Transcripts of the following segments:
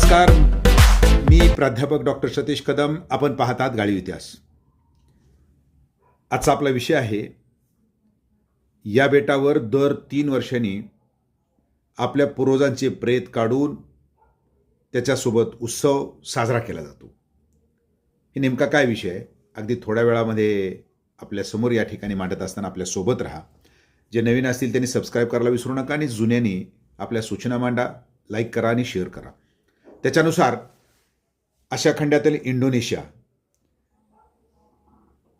नमस्कार. मी प्राध्यापक डॉक्टर सतीश कदम. आपण पाहतात गाळी इतिहास. आजचा आपला विषय आहे या बेटावर दर तीन वर्षांनी आपल्या पूर्वजांचे प्रेत काढून त्याच्यासोबत उत्सव साजरा केला जातो. हे नेमका काय विषय आहे? अगदी थोड्या वेळामध्ये आपल्यासमोर या ठिकाणी मांडत असताना आपल्यासोबत राहा. जे नवीन असतील त्यांनी सबस्क्राईब करायला विसरू नका आणि जुन्यांनी आपल्या सूचना मांडा लाईक करा आणि शेअर करा. त्याच्यानुसार अशा खंडातील इंडोनेशिया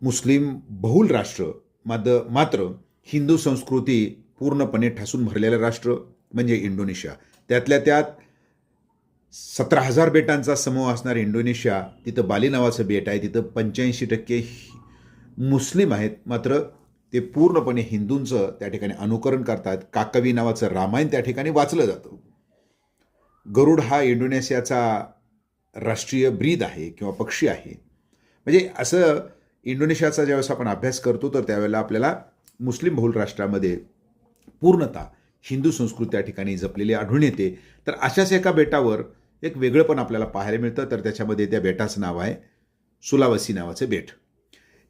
मुस्लिम बहुल राष्ट्र माद मात्र हिंदू संस्कृती पूर्णपणे ठासून भरलेलं राष्ट्र म्हणजे इंडोनेशिया. त्यातल्या त्यात सतरा हजार बेटांचा समूह असणार इंडोनेशिया तिथं बाली नावाचं बेट आहे तिथं पंच्याऐंशी टक्के मुस्लिम आहेत मात्र ते पूर्णपणे हिंदूंचं त्या ठिकाणी अनुकरण करतात. काकवी नावाचं रामायण त्या ठिकाणी वाचलं जातं. गरुड हा इंडोनेशियाचा राष्ट्रीय ब्रीद आहे किंवा पक्षी आहे. म्हणजे असं इंडोनेशियाचा ज्यावेळेस आपण अभ्यास करतो तर त्यावेळेला आपल्याला मुस्लिम बहुल राष्ट्रामध्ये पूर्णतः हिंदू संस्कृती त्या ठिकाणी जपलेली आढळून येते. तर अशाच एका बेटावर एक वेगळं पण आपल्याला पाहायला मिळतं. तर त्याच्यामध्ये त्या बेटाचं नाव आहे सुलावसी नावाचं बेट.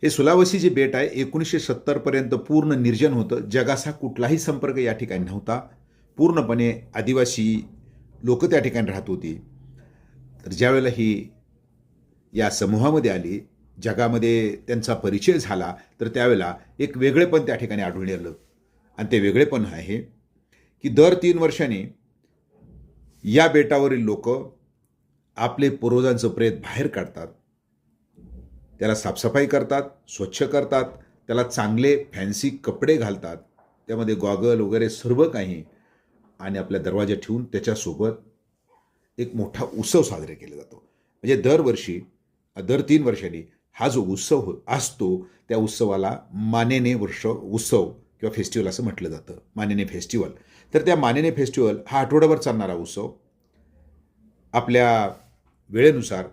हे सुलावसी जे बेट आहे एकोणीसशे सत्तरपर्यंत पूर्ण निर्जन होतं. जगाचा कुठलाही संपर्क या ठिकाणी नव्हता. पूर्णपणे आदिवासी लोक त्या ठिकाणी राहत होती. तर ज्यावेळेला ही या समूहामध्ये आली जगामध्ये त्यांचा परिचय झाला तर त्यावेळेला एक वेगळेपण त्या ठिकाणी आढळून आलं आणि ते वेगळेपण आहे की दर तीन वर्षांनी या बेटावरील लोक आपले पूर्वजांचं प्रेत बाहेर काढतात. त्याला साफसफाई करतात स्वच्छ करतात त्याला चांगले फॅन्सी कपडे घालतात. त्यामध्ये गॉगल वगैरे सर्व काही आणि आपल्या दरवाजा ठेवून त्याच्यासोबत एक मोठा उत्सव साजरा केला जातो. म्हणजे दरवर्षी दर तीन वर्षांनी हा जो उत्सव हो- असतो त्या उत्सवाला मानेने वर्ष उत्सव किंवा फेस्टिवल असं म्हटलं जातं. मानेने फेस्टिवल. तर त्या मानेने फेस्टिवल हा आठवडाभर चालणारा उत्सव. आपल्या वेळेनुसार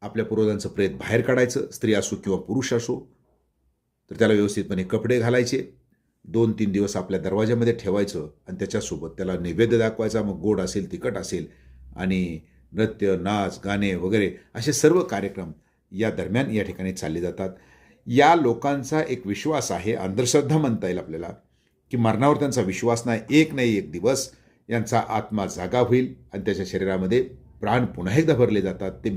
आपल्या पूर्वजांचं प्रेत बाहेर काढायचं स्त्री असो किंवा पुरुष असो तर त्याला व्यवस्थितपणे कपडे घालायचे. दोन तीन दिवस आपल्या दरवाज्यामध्ये ठेवायचं आणि त्याच्यासोबत त्याला नैवेद्य दाखवायचा मग गोड असेल तिखट असेल आणि नृत्य नाच गाणे वगैरे असे सर्व कार्यक्रम या दरम्यान या ठिकाणी चालले जातात. या लोकांचा एक विश्वास आहे अंधश्रद्धा म्हणता येईल आपल्याला की मरणावर त्यांचा विश्वास नाही एक नाही एक दिवस यांचा आत्मा जागा होईल आणि त्याच्या शरीरामध्ये प्राण पुन्हा एकदा भरले जातात. ते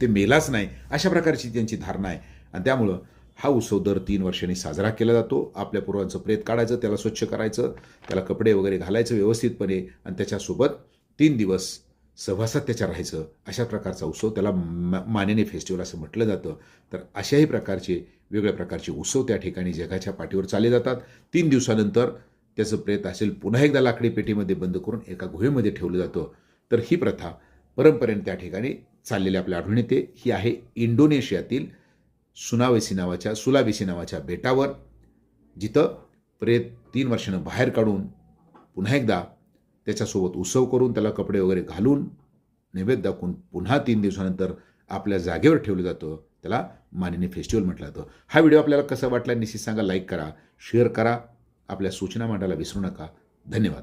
ते मेलाच नाही. अशा प्रकारची त्यांची धारणा आहे. आणि त्यामुळं हा उत्सव दर तीन वर्षांनी साजरा केला जातो. आपल्या पूर्वांचं प्रेत काढायचं त्याला स्वच्छ करायचं त्याला कपडे वगैरे घालायचं व्यवस्थितपणे आणि त्याच्यासोबत तीन दिवस सहवासात त्याच्या राहायचं. अशा प्रकारचा उत्सव त्याला मा मानेने फेस्टिवल असं म्हटलं जातं. तर अशाही प्रकारचे वेगळ्या प्रकारचे उत्सव त्या ठिकाणी जगाच्या पाठीवर चालले जातात. तीन दिवसानंतर त्याचं प्रेत असेल पुन्हा एकदा लाकडी पेटीमध्ये बंद करून एका गुहेमध्ये ठेवलं जातं. तर ही प्रथा परंपरेने त्या ठिकाणी चाललेली आपल्या आढळून येते. ही आहे इंडोनेशियातील सुनावेसी नावाच्या सुलावेसी नावाच्या बेटावर जिथं प्रेत तीन वर्षानं बाहेर काढून पुन्हा एकदा त्याच्यासोबत उत्सव करून त्याला कपडे वगैरे घालून नैवेद्य दाखवून पुन्हा तीन दिवसानंतर आपल्या जागेवर ठेवलं जातं. त्याला मानिनी फेस्टिवल म्हटलं जातं. हा व्हिडिओ आपल्याला कसा वाटला निश्चित सांगा लाईक करा शेअर करा. आपल्या सूचना मांडायला विसरू नका. धन्यवाद.